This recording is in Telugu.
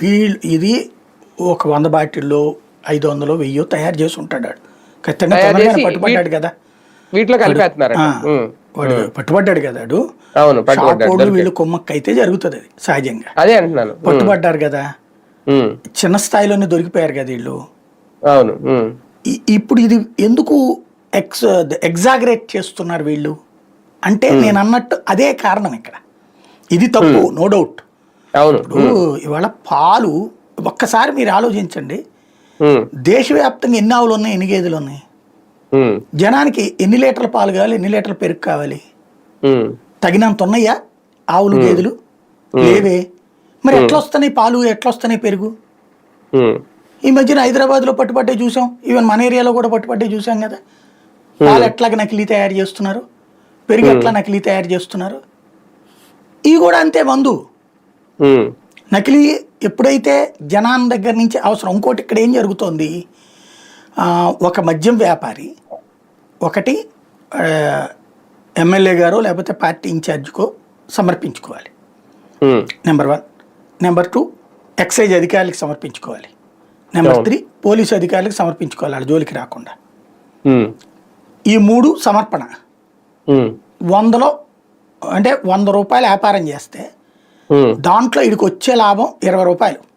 వీళ్ళు ఇది ఒక వంద బాటిల్లో ఐదు వందలు వెయ్యో తయారు చేసి ఉంటాడు. ఖచ్చితంగా పట్టుబడ్డాడు కదా. వీటిలో కలిపేస్తున్నారు ఆ, వాడు పట్టుబడ్డాడు కదా అవును పట్టుబడ్డాడు వీళ్ళు కొమ్మక్క అయితే జరుగుతుంది అది సహజంగా. అదే అంటున్నాను. ఉమ్, పట్టుబడ్డారు కదా. చిన్న స్థాయిలోనే దొరికిపోయారు కదా వీళ్ళు. అవును ఇప్పుడు ఇది ఎందుకు ఎక్స్ ఎగ్జాగరేట్ చేస్తున్నారు వీళ్ళు? అంటే నేను అన్నట్టు అదే కారణం ఇక్కడ. ఇది తప్పు నో డౌట్. అవును. ఇప్పుడు ఇవాళ పాలు ఒక్కసారి మీరు ఆలోచించండి. దేశవ్యాప్తంగా ఎన్ని ఆవులు ఉన్నాయి ఎన్ని గేదెలు ఉన్నాయి? జనానికి ఎన్ని లీటర్ల పాలు కావాలి ఎన్ని లీటర్ల పెరుగు కావాలి? తగినంత ఉన్నాయా? ఆవులు గేదెలు? లేవే. మరి ఎట్లా వస్తున్నాయి పాలు ఎట్లా వస్తున్నాయి పెరుగు? ఈ మధ్యన హైదరాబాద్లో పట్టుబట్టే చూసాం. ఈవెన్ మన ఏరియాలో కూడా పట్టుబట్టే చూసాం కదా. పాలు ఎట్లాగ నకిలీ తయారు చేస్తున్నారు? పెరుగు ఎట్లా నకిలీ తయారు చేస్తున్నారు? ఇవి కూడా అంతే మందు. నకిలీ ఎప్పుడైతే జనాన్ దగ్గర నుంచి అవసరం ఇంకోటి ఇక్కడ ఏం జరుగుతోంది? ఒక మద్యం వ్యాపారి ఒకటి ఎమ్మెల్యే గారో లేకపోతే పార్టీ ఇన్ఛార్జ్కో సమర్పించుకోవాలి. Number one. Number two excise అధికారులకు సమర్పించుకోవాలి. నెంబర్. త్రీ పోలీసు అధికారులకు సమర్పించుకోవాలి వాళ్ళ జోలికి రాకుండా. ఈ మూడు సమర్పణ. వందలో అంటే వంద రూపాయలు వ్యాపారం చేస్తే దాంట్లో ఇడికి వచ్చే లాభం ఇరవై రూపాయలు.